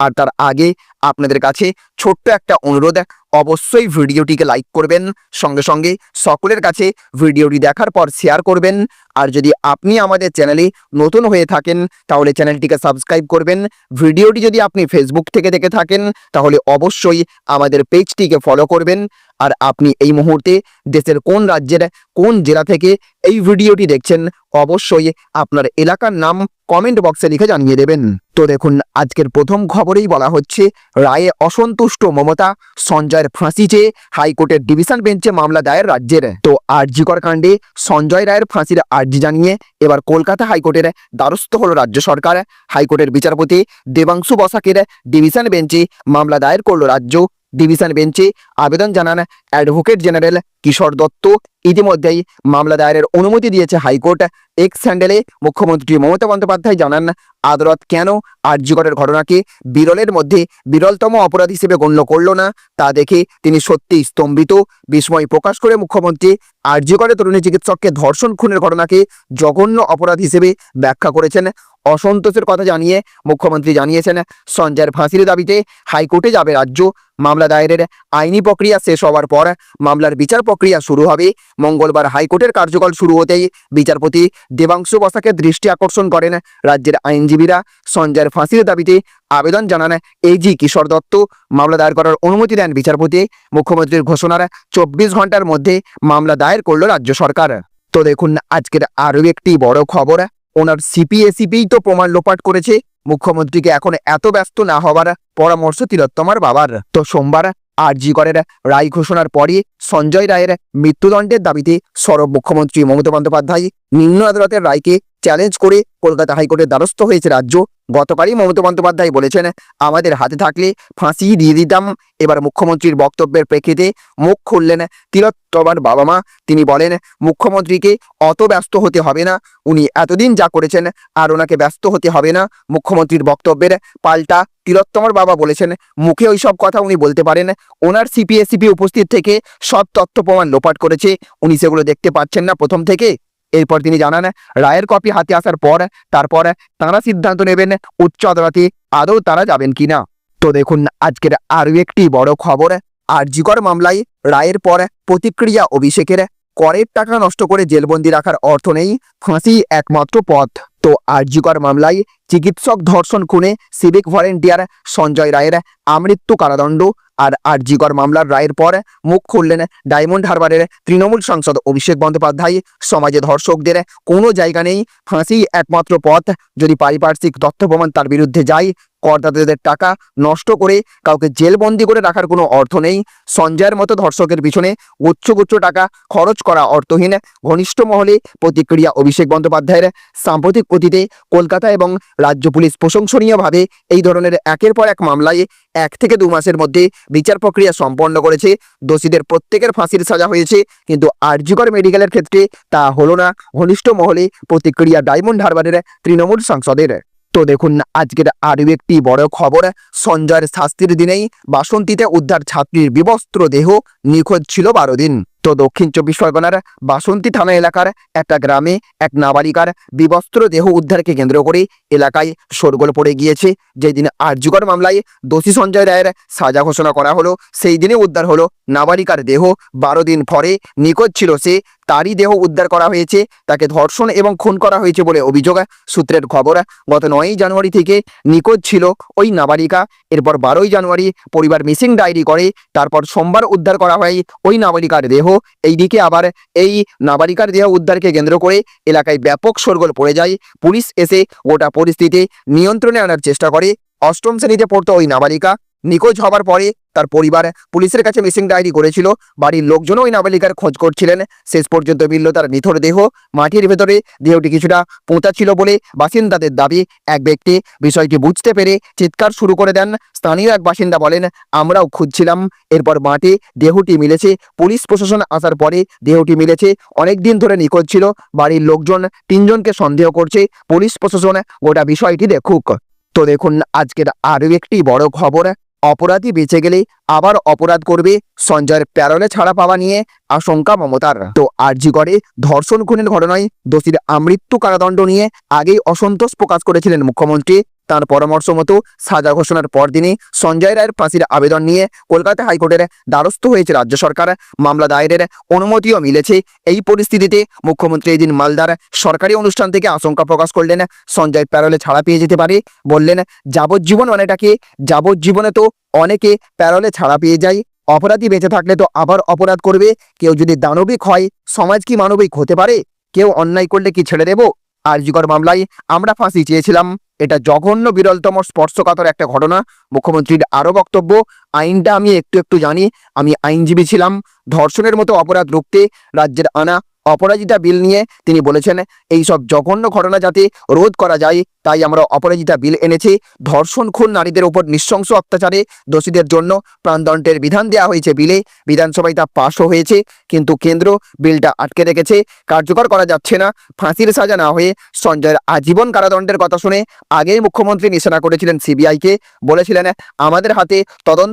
আর তার আগে আপনাদের কাছে ছোট্ট একটা অনুরোধ, অবশ্যই ভিডিওটিকে লাইক করবেন, সঙ্গে সঙ্গে সকলের কাছে ভিডিওটি দেখার পর শেয়ার করবেন। আর যদি আপনি আমাদের চ্যানেলে নতুন হয়ে থাকেন, তাহলে চ্যানেলটিকে সাবস্ক্রাইব করবেন। ভিডিওটি যদি আপনি ফেসবুক থেকে দেখে থাকেন, তাহলে অবশ্যই আমাদের পেজটিকে ফলো করবেন। আর আপনি এই মুহূর্তে দেশের কোন রাজ্যের, কোন জেলা থেকে এই ভিডিওটি দেখছেন, অবশ্যই আপনার এলাকার নাম কমেন্ট বক্সে লিখে জানিয়ে দেবেন। তো দেখুন, আজকের প্রথম খবরেই বলা হচ্ছে, রায়ে অসন্তুষ্ট মমতা, সঞ্জয়ের ফাঁসি চেয়ে হাইকোর্টের ডিভিশন বেঞ্চে মামলা দায়ের রাজ্যের। তো আরজিকর কাণ্ডে সঞ্জয় রায়ের ফাঁসির আর্জি জানিয়ে এবার কলকাতা হাইকোর্টের দ্বারস্থ হল রাজ্য সরকার। হাইকোর্টের বিচারপতি দেবাংশু বসাকের ডিভিশন বেঞ্চে মামলা দায়ের করল রাজ্য ডিভিশন বেঞ্চে আবেদন জানান অ্যাডভোকেট জেনারেল কিশোর দত্ত। ইতিমধ্যেই মামলা দায়েরের অনুমতি দিয়েছে হাইকোর্ট। এক্স স্যান্ডেলে মুখ্যমন্ত্রী মমতা বন্দ্যোপাধ্যায় জানান, আদালত কেন আর্যিকরের ঘটনাকে বিরলের মধ্যে বিরলতম অপরাধ হিসেবে গণ্য করল না? তা দেখে তিনি সত্যি স্তম্ভিত। বিস্ময় প্রকাশ করে মুখ্যমন্ত্রী আর্যিকরে তরুণী চিকিৎসককে ধর্ষণ খুনের ঘটনাকে জঘন্য অপরাধ হিসেবে ব্যাখ্যা করেছেন। অসন্তোষের কথা জানিয়ে মুখ্যমন্ত্রী জানিয়েছেন, সঞ্জয়ের ফাঁসির দাবিতে হাইকোর্টে যাবে রাজ্য। মামলা দায়েরের আইনি প্রক্রিয়া শেষ হওয়ার পর মামলার বিচার প্রক্রিয়া শুরু হবে। মঙ্গলবার হাইকোর্টের কার্যকাল শুরু হতেই বিচারপতি দেবাংশু বসাকে দৃষ্টি আকর্ষণ করেন। রাজ্যের আইনজীবীরা সঞ্জয়ের ফাঁসির দাবিতে আবেদন জানান এজি কিশোর দত্ত। মামলা দায়ের করার অনুমতি দেন বিচারপতি। মুখ্যমন্ত্রীর ঘোষণার চব্বিশ ঘণ্টার মধ্যে মামলা দায়ের করল রাজ্য সরকার। তো দেখুন আজকের আরও একটি বড় খবর। ওনার সিপিএসিপিই তো প্রমাণ লোপাট করেছে। মুখ্যমন্ত্রীকে এখন এত ব্যস্ত না হবার পরামর্শ তিলোত্তমার বাবার। তো সোমবার আরজি করের রায় ঘোষণার পরে সঞ্জয় রায়ের মৃত্যুদণ্ডের দাবিতে সরব মুখ্যমন্ত্রী মমতা বন্দ্যোপাধ্যায় নিম্ন আদালতের রায়কে চ্যালেঞ্জ করে কলকাতা হাইকোর্টের দ্বারস্থ হয়েছে রাজ্য। গতকালই মমতা বন্দ্যোপাধ্যায় বলেছেন, আমাদের হাতে থাকলে ফাঁসি দিয়ে দিতাম। এবার মুখ্যমন্ত্রীর বক্তব্যের প্রেক্ষিতে মুখ খুললেন তিলোত্তমার বাবা মা। তিনি বলেন, মুখ্যমন্ত্রীকে অত ব্যস্ত হতে হবে না। উনি এতদিন যা করেছেন, আর ওনাকে ব্যস্ত হতে হবে না। মুখ্যমন্ত্রীর বক্তব্যের পাল্টা তিলোত্তমার বাবা বলেছেন, মুখে ওই সব কথা উনি বলতে পারেন। ওনার সিপিএসিপি উপস্থিত থেকে সব তথ্য প্রমাণ লোপাট করেছে। উনি সেগুলো দেখতে পাচ্ছেন না প্রথম থেকে। এরপর তিনি জানান, রায়ের কপি হাতে আসার পর, তারপর তারা সিদ্ধান্ত নেবেন উচ্চ আদালতে আদৌ তারা যাবেন কিনা। তো দেখুন, আজকের আরও একটি বড় খবর, আরজিকর মামলায় রায়ের পর প্রতিক্রিয়া অভিষেকের, করের টাকা নষ্ট করে জেলবন্দি রাখার অর্থ নেই, ফাঁসি একমাত্র পথ। তো আর্যিকর মামলায় চিকিৎসক ধর্ষণ খুনে সিভিক ভলেন্টিয়ার সঞ্জয় রায়ের আমৃত্যু কারাদণ্ড আর আরজিকর মামলার রায়ের পর মুখ খুললেন ডায়মন্ড হারবারের তৃণমূল সাংসদ অভিষেক বন্দ্যোপাধ্যায়। সমাজে ধর্ষকদের কোনো জায়গা নেই ফাঁসি একমাত্র পথ। যদি পারিপার্শ্বিক তথ্য প্রমাণ তার বিরুদ্ধে যায় করদাতাদের টাকা নষ্ট করে কাউকে জেলবন্দি করে রাখার কোনো অর্থ নেই। সঞ্জয়ের মতো ধর্ষকের পিছনে গুচ্ছ গুচ্ছ টাকা খরচ করা অর্থহীন ঘনিষ্ঠ মহলে প্রতিক্রিয়া অভিষেক বন্দ্যোপাধ্যায়ের। সাম্প্রতিক অতীতে কলকাতা এবং রাজ্য পুলিশ প্রশংসনীয়ভাবে এই ধরনের একের পর এক মামলায় এক থেকে দু মাসের মধ্যে বিচার প্রক্রিয়া সম্পন্ন করেছে। দোষীদের প্রত্যেকের ফাঁসির সাজা হয়েছে, কিন্তু আরজিকর মেডিকেলের ক্ষেত্রে তা হলো না। ঘনিষ্ঠ মহলে প্রতিক্রিয়া ডায়মন্ড হারবারের তৃণমূল সাংসদের। তো দেখুন, আজকের আরও একটি বড় খবর। সঞ্জয়ের শাস্তির দিনেই বাসন্তীতে উদ্ধার ছাত্রীর বিবস্ত্র দেহ নিখোঁজ ছিল বারো দিন। তো দক্ষিণ চব্বিশ পরগনার বাসন্তী থানা এলাকার একটা গ্রামে এক নাবালিকার বিবস্ত্র দেহ উদ্ধারকে কেন্দ্র করে এলাকায় শোরগোল পড়ে গিয়েছে। যেদিন আর্যকর মামলায় দোষী সঞ্জয় রায়ের সাজা ঘোষণা করা হলো, সেই দিনে উদ্ধার হলো নাবালিকার দেহ। বারো দিন পরে নিখোঁজ ছিল সে তারই দেহ উদ্ধার করা হয়েছে, তাকে ধর্ষণ এবং খুন করা হয়েছে বলে অভিযোগ সূত্রের খবর গত নয়ই জানুয়ারি থেকে নিখোঁজ ছিল ওই নাবালিকা। এরপর বারোই জানুয়ারি পরিবার মিসিং ডায়েরি করে, তারপর সোমবার উদ্ধার করা হয় ওই নাবালিকার দেহ। এইদিকে আবার এই নাবালিকার দেহ উদ্ধারকে কেন্দ্র করে এলাকায় ব্যাপক শোরগোল পড়ে যায়। পুলিশ এসে গোটা পরিস্থিতি নিয়ন্ত্রণে আনার চেষ্টা করে। অষ্টম শ্রেণীতে পড়তো ওই নাবালিকা। নিখোঁজ হবার পরে তার পরিবার পুলিশের কাছে মিসিং ডায়েরি করেছিল। বাড়ির লোকজনও ওই নাবালিকার খোঁজ করছিলেন। শেষ পর্যন্ত মিলল তার নিথর দেহ। মাটির ভেতরে দেহটি কিছুটা পোঁতা ছিল বলে বাসিন্দাদের দাবি। এক ব্যক্তি বিষয়টি বুঝতে পেরে চিৎকার শুরু করে দেন। স্থানীয় এক বাসিন্দা বলেন, আমরাও খুঁজছিলাম। এরপর মাঠে দেহটি মিলেছে। পুলিশ প্রশাসন আসার পরে দেহটি মিলেছে। অনেক দিন ধরে নিখোঁজ ছিল। বাড়ির লোকজন তিনজনকে সন্দেহ করছে। পুলিশ প্রশাসন গোটা বিষয়টি দেখুক। তো দেখুন, আজকের আরও একটি বড় খবর। অপরাধী বেঁচে গেলে আবার অপরাধ করবে, সঞ্জয়ের প্যারলে ছাড়া পাওয়া নিয়ে আশঙ্কা মমতার। তো আরজি করে ধর্ষণ খুনের ঘটনায় দোষীর আমৃত্যু কারাদণ্ড নিয়ে আগেই অসন্তোষ প্রকাশ করেছিলেন মুখ্যমন্ত্রী তার পরামর্শ মতো সাজা ঘোষণার পরদিনই সঞ্জয় রায়ের ফাঁসির আবেদন নিয়ে কলকাতা হাইকোর্টের দ্বারস্থ হয়েছে রাজ্য সরকার। মামলা দায়েরের অনুমতিও মিলেছে। এই পরিস্থিতিতে মুখ্যমন্ত্রী এদিন মালদার সরকারি অনুষ্ঠান থেকে আশঙ্কা প্রকাশ করলেন। সঞ্জয় প্যারোলে ছাড়া পেয়ে যেতে পারে। বললেন, যাবজ্জীবন অনেকটাকে যাবজ্জীবনে তো অনেকে প্যারোলে ছাড়া পেয়ে যায়। অপরাধী বেঁচে থাকলে তো আবার অপরাধ করবে। কেউ যদি দানবিক হয়, সমাজ কি মানবিক হতে পারে? কেউ অন্যায় করলে কি ছেড়ে দেব? আরজিকর মামলায় আমরা ফাঁসি চেয়েছিলাম। এটা জঘন্য বিরলতম স্পর্শকাতর একটা ঘটনা। মুখ্যমন্ত্রীর আরও বক্তব্য আইনটা আমি একটু একটু জানি। আমি আইনজীবী ছিলাম। ধর্ষণের মতো অপরাধ রুখতে রাজ্যের আনা অপরাজিতা বিল নিয়ে তিনি বলেছেন এই সব জঘন্য ঘটনা যাতে রোধ করা যায়, তাই আমরা অপরাজিতা বিল এনেছি। ধর্ষণ খুন নারীদের উপর নৃশংস অত্যাচারে দোষীদের জন্য প্রাণদণ্ডের বিধান দেওয়া হয়েছে বিলে। বিধানসভায় তা পাশও হয়েছে, কিন্তু কেন্দ্র বিলটা আটকে রেখেছে। কার্যকর করা যাচ্ছে না। ফাঁসির সাজা না হয়ে সঞ্জয়ের আজীবন কারাদণ্ডের কথা শুনে আগেই মুখ্যমন্ত্রী নিশানা করেছিলেন সিবিআইকে। বলেছিলেন, আমাদের হাতে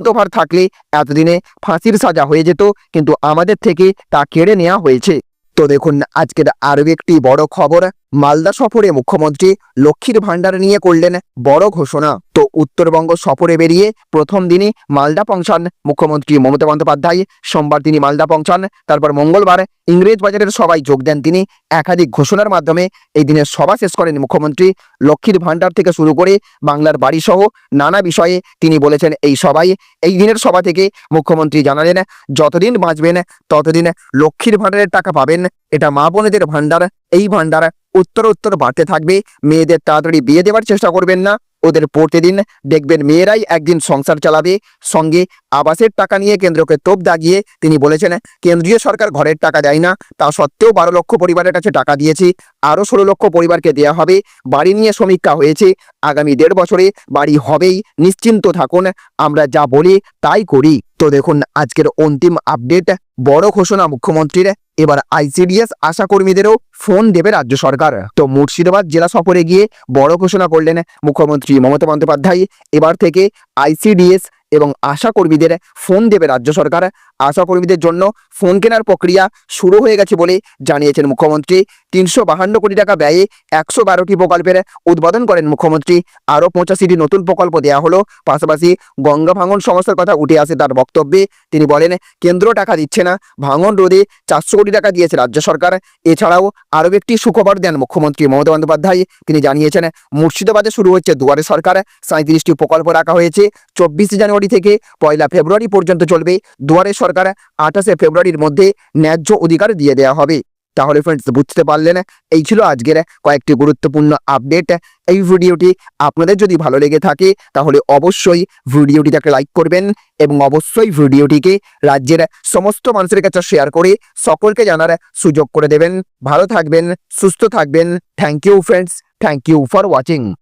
তদন্তভার থাকলে এতদিনে ফাঁসির সাজা হয়ে যেত, কিন্তু আমাদের থেকে তা কেড়ে নেওয়া হয়েছে। তো দেখুন, আজকের আরও একটি বড় খবর। মালদা সফরে মুখ্যমন্ত্রী লক্ষ্মীর ভাণ্ডার নিয়ে করলেন বড় ঘোষণা। তো উত্তরবঙ্গ সফরে বেরিয়ে প্রথম দিনই মালদা পৌঁছান মুখ্যমন্ত্রী মমতা বন্দ্যোপাধ্যায়। সোমবার তিনি মালদা পৌঁছান, তারপর মঙ্গলবার ইংরেজ বাজারের সবাই যোগ দেন তিনি। একাধিক ঘোষণার মাধ্যমে এই দিনের সভা শেষ করেন মুখ্যমন্ত্রী। লক্ষ্মীর ভাণ্ডার থেকে শুরু করে বাংলার বাড়ি সহ নানা বিষয়ে তিনি বলেছেন এই সবাই এই দিনের সভা থেকে মুখ্যমন্ত্রী জানালেন, যতদিন বাঁচবেন, ততদিন লক্ষ্মীর ভাণ্ডারের টাকা পাবেন। এটা মা বোনেদের ভাণ্ডার, এই ভাণ্ডার উত্তর উত্তর বাড়তে থাকবে। মেয়েদের তাড়াতাড়ি বিয়ে দেওয়ার চেষ্টা করবেন না। ওদের পড়তে দিন দেখবেন মেয়েরাই একদিন সংসার চালাবে। সঙ্গে আবাসের টাকা নিয়ে কেন্দ্রকে তোপ দাগিয়ে তিনি বলেছেন, কেন্দ্রীয় সরকার ঘরের টাকা দেয় না। তা সত্ত্বেও বারো লক্ষ পরিবারের কাছে টাকা দিয়েছি। আরও ষোলো লক্ষ পরিবারকে দেয়া হবে। বাড়ি নিয়ে সমীক্ষা হয়েছে। আগামী দেড় বছরে বাড়ি হবেই। নিশ্চিন্ত থাকুন, আমরা যা বলি তাই করি। তো দেখুন, আজকের অন্তিম আপডেট, বড় ঘোষণা মুখ্যমন্ত্রীর। এবার আইসিডিএস আশাকর্মীদেরও ফোন দেবে রাজ্য সরকার। তো মুর্শিদাবাদ জেলা সফরে গিয়ে বড় ঘোষণা করলেন মুখ্যমন্ত্রী মমতা বন্দ্যোপাধ্যায়। এবার থেকে আইসিডিএস এবং আশাকর্মীদের ফোন দেবে রাজ্য সরকার। আশাকর্মীদের জন্য ফোন কেনার প্রক্রিয়া শুরু হয়ে গেছে বলে জানিয়েছেন মুখ্যমন্ত্রী। তিনশো বাহান্ন কোটি টাকা ব্যয়ে একশো বারোটি প্রকল্পের উদ্বোধন করেন মুখ্যমন্ত্রী। আরও পঁচাশিটি নতুন প্রকল্প দেওয়া হলো। পাশাপাশি গঙ্গা ভাঙন সমস্যার কথা উঠে আসে তার বক্তব্যে। তিনি বলেন, কেন্দ্র টাকা দিচ্ছে না, ভাঙন রোধে চারশো কোটি টাকা দিয়েছে রাজ্য সরকার। এছাড়াও আরও একটি সুখবর দেন মুখ্যমন্ত্রী মমতা বন্দ্যোপাধ্যায়। তিনি জানিয়েছেন, মুর্শিদাবাদে শুরু হচ্ছে দুয়ারে সরকার। সাঁত্রিশটি প্রকল্প রাখা হয়েছে। চব্বিশে জানুয়ারি থেকে পয়লা ফেব্রুয়ারি পর্যন্ত চলবে। দুয়ারে সরকার আঠাশে ফেব্রুয়ারির মধ্যে ন্যায্য অধিকার দিয়ে দেওয়া হবে। তাহলে ফ্রেন্ডস বুঝতে পারলেন? এই ছিল আজকের কয়েকটি গুরুত্বপূর্ণ আপডেট এই ভিডিওটি আপনাদের যদি ভালো লেগে থাকে, তাহলে অবশ্যই ভিডিওটিটাকে লাইক করবেন এবং অবশ্যই ভিডিওটিকে রাজ্যের সমস্ত মানুষের কাছে শেয়ার করে সকলকে জানার সুযোগ করে দেবেন। ভালো থাকবেন, সুস্থ থাকবেন। Thank you friends thank you for watching